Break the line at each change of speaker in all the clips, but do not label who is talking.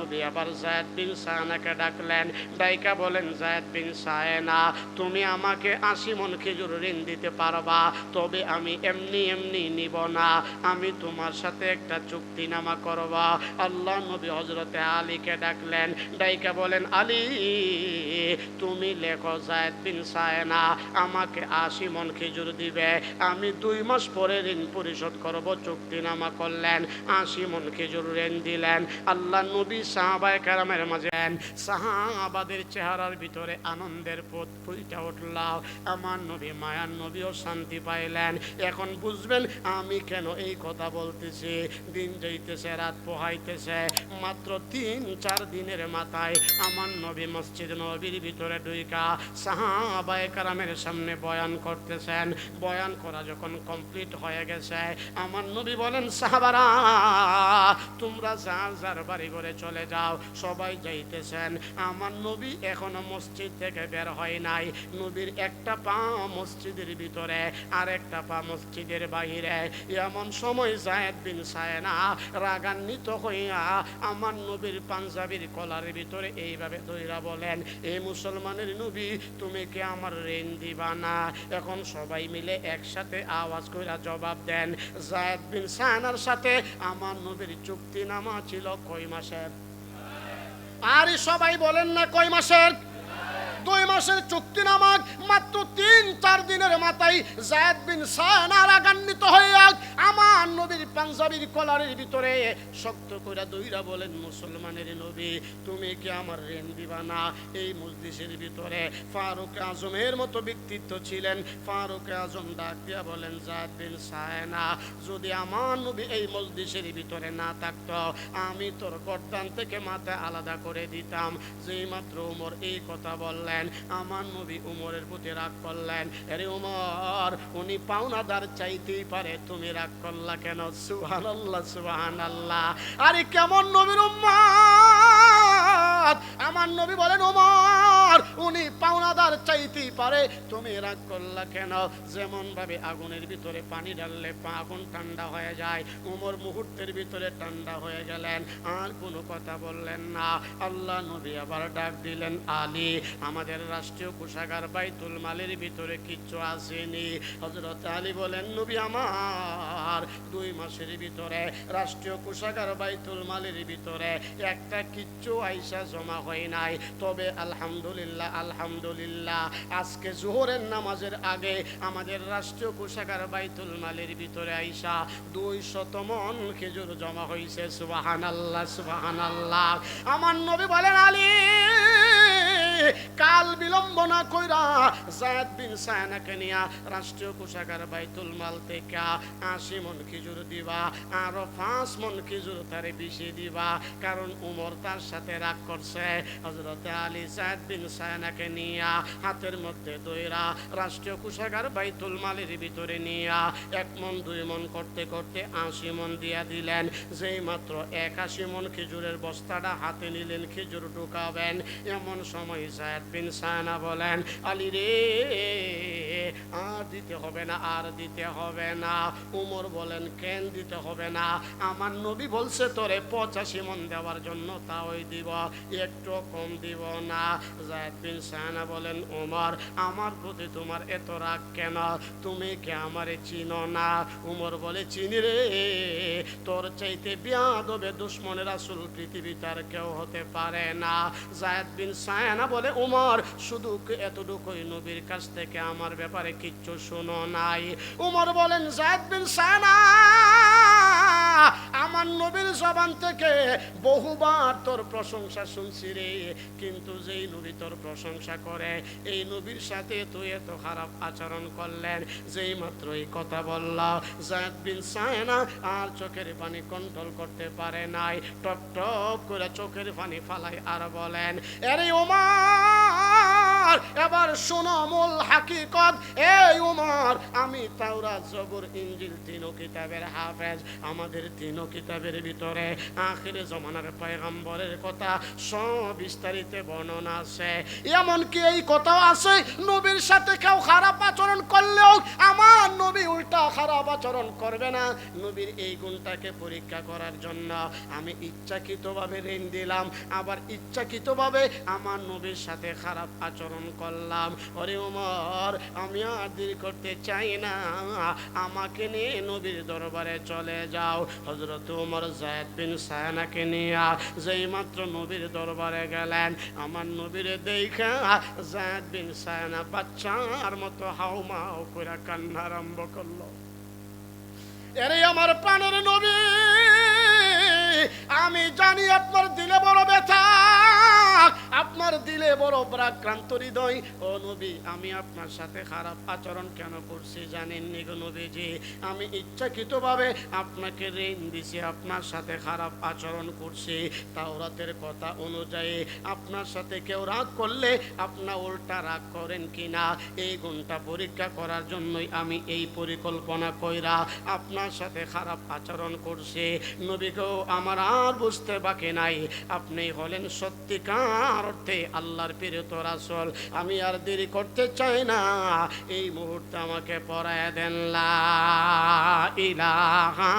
নবী, আবার জায়দ বিন সায়নাকে ডাকলেন, ডাইকা বলেন, জায়দ বিন সায়না তুমি আমাকে আশি মন খেজুর ঋণ দিতে পারবা, তবে আমি এমনি এমনি নিব না, আমি তোমার সাথে একটা চুক্তিনামা করবা। আল্লাহ নবী হজরতে আলীকে ডাকলেন, ডাইকা বলেন, আলী, তুমি লেখো জায়দ বিন সায়না আমাকে আশি মন খেজুর দিবে, আমি দুই মাস পরে ঋণ পরিশোধ করব, চুক্তিনামা করলেন, আশি মন খেজুর ঋণ দিলেন। আল্লাহ নবী সাহাবায় কারামের মাঝে সাহাবাদের চেহারার ভিতরে আনন্দের পথ ফুইটা উঠল। আমার নবী মায়ার নবীও শান্তি পাইলেন। এখন বুঝবেন আমি কেন এই কথা বলতেছি। দিন যাইতেছে, রাত পোহাইতেছে। মাত্র তিন, চার দিনের মাথায় আমার নবী মসজিদ নবীর ভিতরে ডুইকা সাহাবায়ে কারামের সামনে বয়ান করতেছেন। বয়ান করা যখন কমপ্লিট হয়ে গেছে, আমার নবী বলেন, সাহাবারা, তোমরা যার যার বাড়ি ঘরে চলে যাও, সবাই যাইতেছেন। আমার নবী এখনও মসজিদ থেকে বের হয় নাই। নবীর একটা পা মসজিদের ভিতরে, আর একটা পা মসজিদের বাহিরে। এমন সময় জায়েদ বিন সায়না রাগান্বিত হইয়া আমার নবীর পাঞ্জাবির কলার ভিতরে এইভাবে দইরা বলেন এই মুসলমানের নবী, তুমি কি আমার ঋণ দিবা না? এখন সবাই মিলে একসাথে আওয়াজ কইরা জবাব দেন, জায়েদ বিন সায়নার সাথে আমার নবীর চুক্তি নামা ছিল কয় মাসের? আর সবাই বলেন না কয় মাসের? দুই মাসের চুক্তি নামাক মাত্র তিন, চার দিনের মাথায় জায়দ বিন সায়না রাগান্বিত হইয়া আমার নবীর পাঞ্জাবির কলারের ভিতরে শক্ত করে দইরা বলেন, মুসলমানের নবী, তুমি কি আমার ঋণ দিবা না? এই মসজিদের ভিতরে ফারুক আজমের মতো ব্যক্তিত্ব ছিলেন। ফারুক আজম ডাক দিয়া বলেন, জায়দ বিন সায়না যদি আমার নবী এই মসজিদের ভিতরে না থাকতো, আমি তোর গর্দান থেকে মাথা আলাদা করে দিতাম। যেই মাত্র উমর এই কথা বললেন আমার নবী উমরের প্রতি রাগ করলেন। আরে উমর, উনি পাওনাদার চাইতেই পারে, তুমি রাগ করলা কেন? সুহান আল্লাহ সুহান আল্লাহ আরে কেমন নবীর উম্মাদ পাওনাদার চাইতেই পারে। তুমি রাগ করলা কেন? যেমন ভাবে আগুনের ভিতরে পানি ঢাললে আগুন ঠান্ডা হয়ে যায়, উমর মুহূর্তের ভিতরে ঠান্ডা হয়ে গেলেন, আর কোনো কথা বললেন না। আল্লাহ নবী আবার ডাক দিলেন, আলী, আমাদের রাষ্ট্রীয় কোষাগার বাইতুল মালের ভিতরে কিচ্ছু আসেনি। হজরত আলী বলেন, নবী আমার, দুই মাসের ভিতরে, রাষ্ট্রীয় কোষাগার বাইতুল মালের ভিতরে একটা কিচ্ছু আইসা জমা হয় নাই। তবে আলহামদুলিল্লাহ আলহামদুলিল্লাহ আজকে জোহরের নামাজের আগে আমাদের রাষ্ট্রীয় কোষাগার বাইতুল মালের ভিতরে আইসা দুই শতমন খেজুর জমা হয়েছে সুবাহান আল্লাহ সুবাহান আল্লাহ আমার নবী বলেন, আলী! কাল বিলম্ব না কইরা জায়দ বিন সায়নাকে নিয়া রাষ্ট্রীয় কোষাগার বাইতুল মাল থেকে আশি মন খেজুর দিবা, আরও পাঁচ মন খেজুর তারে বেশি দিবা। কারণ উমর তার সাথে রাগ করছে। হজরত আলী জায়দ বিন সায়নাকে নিয়া হাতের মধ্যে দইরা রাষ্ট্রীয় কোষাগার বাইতুল মালের ভিতরে নিয়া এক মন, দুই মন করতে করতে আশি মন দিয়া দিলেন। যেই মাত্র একাশি মন খেজুরের বস্তাটা হাতে নিলেন, খেজুর ঢুকাবেন। এমন সময় জায়দ বিন সায়না বলেন, আলী রে, আর দিতে হবে না, আর দিতে হবে না। উমর বলেন, কেন দিতে হবে না? আমার নবী বলছে তোরে পঁচাশি মন দেওয়ার জন্য, তাওই দিব, একটু কম দিব না। জায়দ বিন সায়না বলেন, উমর, আমার প্রতি তোমার এত রাগ কেন? তুমি কে আমারে চিনো না? উমর বলে, চিনি রে, তোর চাইতে বিয়াদবে দুশ্মনের আসল পৃথিবীতে আর কেউ হতে পারে না। জায়দ বিন সায়না বলে, উমর, শুধু এতটুকুই নবীর কাছ থেকে আমার ব্যাপারে কিচ্ছু শোনো নাই। উমর বলেন, জায়দ বিন সায়না আমার নবীর জবান থেকে বহুবার তোর প্রশংসা শুনছি রে। কিন্তু যেই নবী তোর প্রশংসা করে, এই নবীর সাথে তুই এত খারাপ আচরণ করলেন, যেই মাত্র এই কথা বললাম জায়দ বিন সায়না আর চোখের পানি কন্ট্রোল করতে পারে নাই। টপ টপ করে চোখের পানি ফালাই আর বলেন আরে ওমা উমর এবার শোনো মূল হাকিকত। এই উমর, আমি তাওরাত জবর ইঞ্জিল তিন কিতাবের হাফেজ, আমাদের তিন কিতাবের ভিতরে আখিরে জমানার পয়গম্বরের কথা সবিস্তারিত বিস্তারিত বর্ণনা আছে। এমনকি এই কথাও আছে, নবীর সাথে কেউ খারাপ আচরণ করবে না নবীর এই গুণটাকে পরীক্ষা করার জন্য। আমি ইচ্ছাকৃতভাবে ঋণ দিলাম, আবার ইচ্ছাকৃতভাবে আমার নবীর সাথে খারাপ আচরণ করলাম। ওরে ওমর, আমি আর দেরি করতে চাই না। আমাকে নিয়ে নবীর দরবারে চলে যাও। হজরত উমর জায়দ বিন সায়নাকে নিয়ে যেই মাত্র নবীর দরবারে গেলেন, আমার নবীর দেখা জায়দ বিন সায়না বাচ্চার মতো হাউমাউ করে কান্না আরম্ভ করল। এরে আমার প্রাণের নবী আমি জানি আপনার দিলে বড় ব্যথা। আপনার দিলে বড় প্রাক্রান্ত হৃদয়। ও নবী, আমি আপনার সাথে খারাপ আচরণ কেন করছি জানেন নি গো নবীজি? আমি ইচ্ছাকৃতভাবে আপনাকে ঋণ দিছি, আপনার সাথে খারাপ আচরণ করছি। তাওরাতের কথা অনুযায়ী আপনার সাথে কেউ রাগ করলে আপনার উল্টা রাগ করেন কি না এই গুণটা পরীক্ষা করার জন্যই আমি এই পরিকল্পনা কইরা আপনার সাথে খারাপ আচরণ করছি। নবীকেও আমার আর বুঝতে বাকি নাই। আপনি হলেন সত্যিকার অর্থে আল্লাহর প্রেরিত রাসল। আমি আর দেরি করতে চাই না। এই মুহূর্তে আমাকে পড়ায় দেন লা ইলাহা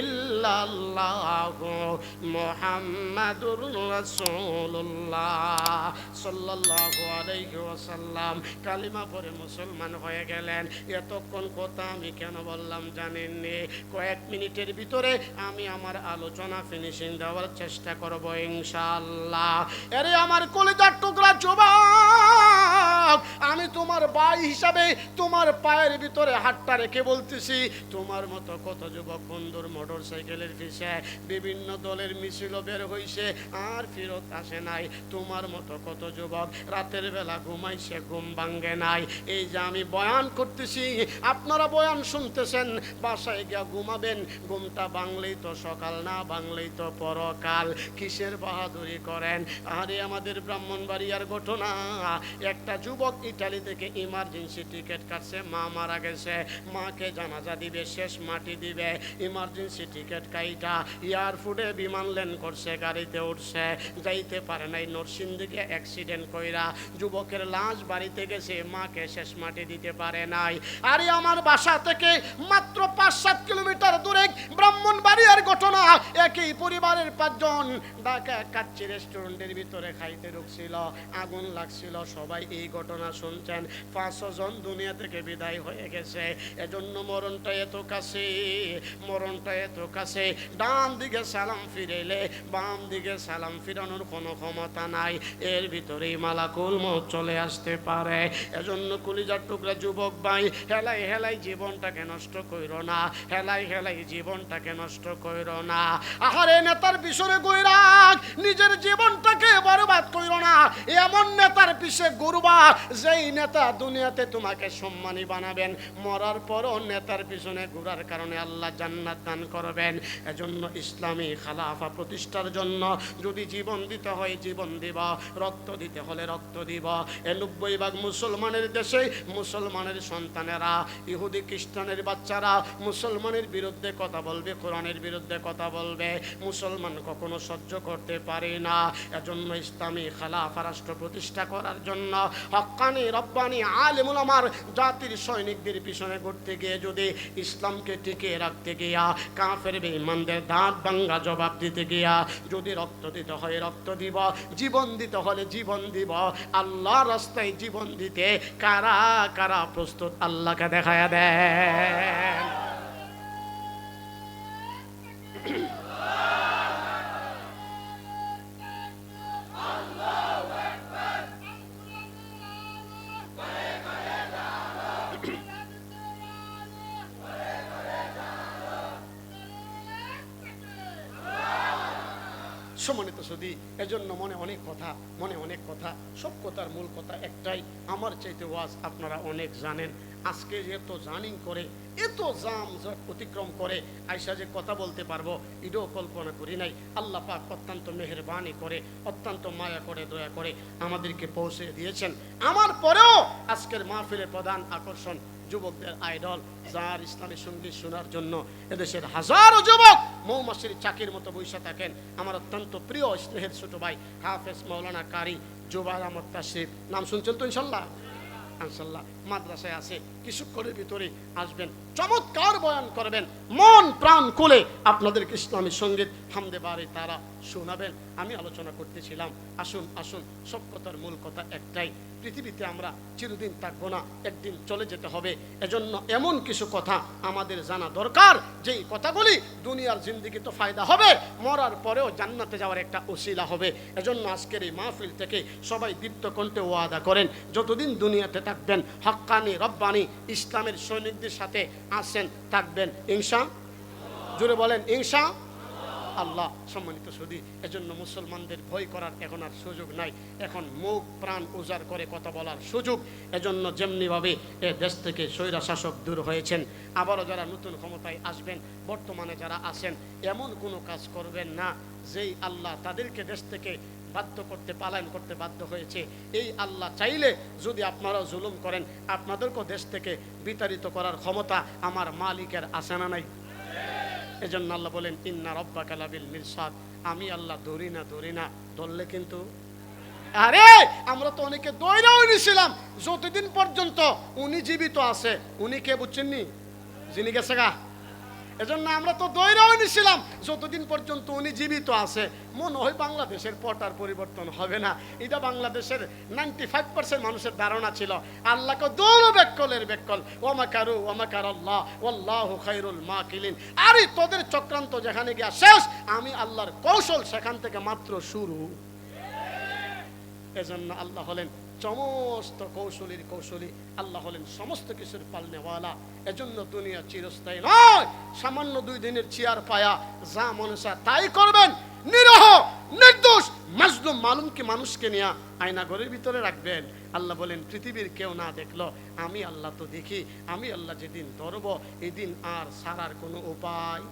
ইল্লাল্লাহু মুহাম্মাদুর রাসূলুল্লাহ। সাল্লাল্লাহু আলাইহি ওয়াসাল্লাম। কালিমা পড়ে মুসলমান হয়ে গেলেন। এতক্ষণ কথা আমি কেন বললাম জানেননি? কয়েক মিনিটের ভিতরে আমি আমার আলোচনা ফিনিশিং দেওয়ার চেষ্টা করব ইনশাআল্লাহ। আরে আমার কলিজার টুকরা যুবক আমি তোমার ভাই হিসাবে তোমার পায়ের ভিতরে হাতটা রেখে বলতেছি, তোমার মতো কত যুবক বন্ধুর মোটর সাইকেলের পিছে বিভিন্ন দলের মিছিল বের হইছে, আর ফেরত আসে নাই। তোমার মতো কত যুবক রাতের বেলা ঘুমাইছে, ঘুম ভাঙ্গে নাই। এই যে আমি বয়ান করতেছি, আপনারা বয়ান শুনতেছেন, বাসায় গিয়া ঘুমাবেন, ঘুমটা বাংলেই তো সকাল, না বাংলেই তো পরকাল। কিসের বাহাদুরি করেন? আরে আমাদের ব্রাহ্মণবাড়িয়ার ঘটনা, একটা যুবক ইটালি থেকে ইমার্জেন্সি টিকিট কাটছে, মা মারা গেছে, মাকে জানাজা দিবে, শেষ মাটি দিবে ইমার্জেন্সি টিকিট কাইটা এয়ারপোর্টে বিমান ল্যান্ড করছে, গাড়িতে উঠছে, যাইতে পারে নাই, নরসিংদীকে অ্যাক্সিডেন্ট কইরা যুবকের লাশ বাড়িতে গেছে, মাকে শেষ মাটি দিতে পারে নাই। আরে আমার বাসা থেকে মাত্র পাঁচ সাত কিলোমিটার দূরে ব্রাহ্মণ ব্রাহ্মণবাড়িয়ার ঘটনা, একই পরিবারের পাঁচজন ঢাকা কাচ্চি রেস্টুরেন্টের ভিতরে খাইতে ঢুকছিল, আগুন লাগছিল, সবাই এই ঘটনা শুনছেন। পাঁচশো জন দুনিয়া থেকে বিদায় হয়ে গেছে। এজন্য মরণটা এত কাছে, মরণটা এত কাছে। ডান দিকে সালাম ফিরেলে বাম দিকে সালাম ফিরানোর কোনো ক্ষমতা নাই। এর ভিতরেই মালাকুল মত চলে আসতে পারে। এজন্য কলিজার টুকরা যুবক ভাই, হেলাই হেলাই জীবনটাকে নষ্ট কইরো না। হেলাই হেলাই জীবনটাকে নষ্ট কইরো না। আহারে নেতার পিছনে গৈরাগ নিজের জীবনটাকে বরবাদ কইরো না। এমন নেতার পিছে ঘুরবা যেই নেতা দুনিয়াতে তোমাকে সম্মানী বানাবেন, মরার পরও নেতার পিছনে ঘোরার কারণে আল্লাহ জান্নাত দান করবেন। এজন্য ইসলামী খালাফা প্রতিষ্ঠার জন্য যদি জীবন দিতে হয়, জীবন দিব। রক্ত দিতে হলে রক্ত দিব। এ নব্বই ভাগ মুসলমানের দেশে মুসলমানের সন্তানেরা, ইহুদি খ্রিস্টানের বাচ্চারা মুসলমানের বিরুদ্ধে কথা বলবে, কোরআনের বিরুদ্ধে কথা বলবে। মুসলমান কখনো সহ্য করতে পারে না। এজন্য ইসলামী খালাফা রাষ্ট্র প্রতিষ্ঠা করার জন্য হক্কানি রব্বানি আলেমুল আমার জাতির সৈনিকদের পিছনে ঘুরতে গিয়ে যদি ইসলামকে টিকিয়ে রাখতে গিয়া কাফের বেঈমানদের দাঁত ভাঙ্গা জবাব দিতে গিয়া যদি রক্ত দিতে হয়, রক্ত দিব, জীবন দিতে হলে জীবন দিব আল্লাহ রাস্তায় জীবন দিতে কারা কারা প্রস্তুত আল্লাহকে দেখায় দেয় সম্মানিত সুদী এজন্য মনে অনেক কথা, মনে অনেক কথা, সব কথার মূল কথা একটাই, আমার চাইতে ওয়াজ আপনারা অনেক জানেন। আজকে এত জার্নিং করে, এত জাম অতিক্রম করে, আয়সা যে কথা বলতে পারব, এটাও কল্পনা করি নাই। আল্লাহ পাক অত্যন্ত মেহরবানি করে, অত্যন্ত মায়া করে, দয়া করে আমাদেরকে পৌঁছে দিয়েছেন। আমার পরেও আজকের মাহফিলের প্রধান আকর্ষণ যুবকদের আইডল, যার ইসলামী সংগীত শোনার জন্য এদেশের হাজারো যুবক মৌমাসির চাকির মতো বৈশা থাকেন। আমার অত্যন্ত প্রিয় স্নেহের ছোট ভাই হাফেজ মৌলানা কারি জুবাল আহমদ তাসিফ নাম শুনছেন তো ইনশাল্লাহ? ইনশাল্লাহ। মাদ্রাসায় আছে। কিছুক্ষণের ভিতরে আসবেন। চমৎকার বয়ান করবেন। মন, প্রাণ খুলে আপনাদেরকে ইসলামী সংগীত হামদে বাড়ি তারা শোনাবেন। আমি আলোচনা করতেছিলাম। আসুন আসুন, সব কথার মূল কথা একটাই। পৃথিবীতে আমরা চিরদিন থাকব না, একদিন চলে যেতে হবে। এজন্য এমন কিছু কথা আমাদের জানা দরকার। যেই কথাগুলি দুনিয়ার জিন্দিগি তো ফায়দা হবে, মরার পরেও জান্নাতে যাওয়ার একটা ওসিলা হবে। এজন্য আজকের এই মাহফিল থেকে সবাই দীপ্ত কণ্ঠে ওয়াদা করেন, যতদিন দুনিয়াতে থাকবেন, হক্কানি, রব্বানি, ইসলামের সৈনিকদের সাথে আসেন, থাকবেন। ইনশা? জুড়ে বলেন, ইনশা? আল্লাহ, সম্মানিত সুদী, এজন্য মুসলমানদের ভয় করার এখন আর সুযোগ নাই। এখন মুখ, প্রাণ উজাড় করে কথা বলার সুযোগ। এজন্য যেমনিভাবে এ দেশ থেকে স্বৈরা শাসক দূর হয়েছেন, আবারও যারা নতুন ক্ষমতায় আসবেন, বর্তমানে যারা আছেন, এমন কোনো কাজ করবেন না, যেই আল্লাহ তাদেরকে দেশ থেকে বাধ্য করতে, পালায়ন করতে বাধ্য হয়েছে। এই আল্লাহ চাইলে যদি আপনারাও জুলুম করেন, আপনাদেরকেও দেশ থেকে বিতাড়িত করার ক্ষমতা আমার মালিকের আছে না নাই? এজন্য আল্লাহ বলেন, ইন্না রব্বা কালাবিল মিরসাদ আমি আল্লাহ ধরি না ধরি না, ধরলে কিন্তু? আরে, আমরা তো অনেকে দৈরাও নিছিলাম যতদিন পর্যন্ত উনি জীবিত আছে, উনি কে বুঝছেননি? যিনি গেছে গা? এজন্য আমরা তো দৈরাও নিছিলাম যতদিন পর্যন্ত উনি জীবিত আছে, মনে হয় বাংলাদেশের পটার পরিবর্তন হবে না। এটা বাংলাদেশের নাইনটি ফাইভ পার্সেন্ট মানুষের ধারণা ছিল। আল্লাহকে দৌড় বেকলের বেকল ওমাকারু ওমাকার আল্লাহ ওল্লাহ খাইরুল মা কিলিন আরে তোদের চক্রান্ত যেখানে গিয়া শেষ, আমি আল্লাহর কৌশল সেখান থেকে মাত্র শুরু। এজন্য আল্লাহ হলেন সমস্ত কৌশলীর কৌশলী আল্লাহ হলেন সমস্ত কিছুর পালনেওয়ালা। এজন্য দুনিয়া চিরস্থায়ী নয়। সামান্য দুই দিনের চেয়ার পায়া যা মনে চায় তাই করবেন। নিরহ, নির্দোষ, মাজলুম মালুমকে মানুষকে নিয়ে আয়না ঘরের ভিতরে রাখবেন। আল্লাহ বলেন, পৃথিবীর কেউ না দেখল, আমি আল্লাহ তো দেখি, আমি আল্লাহ যেদিন ধরব, এদিন আর সারার কোনো উপায়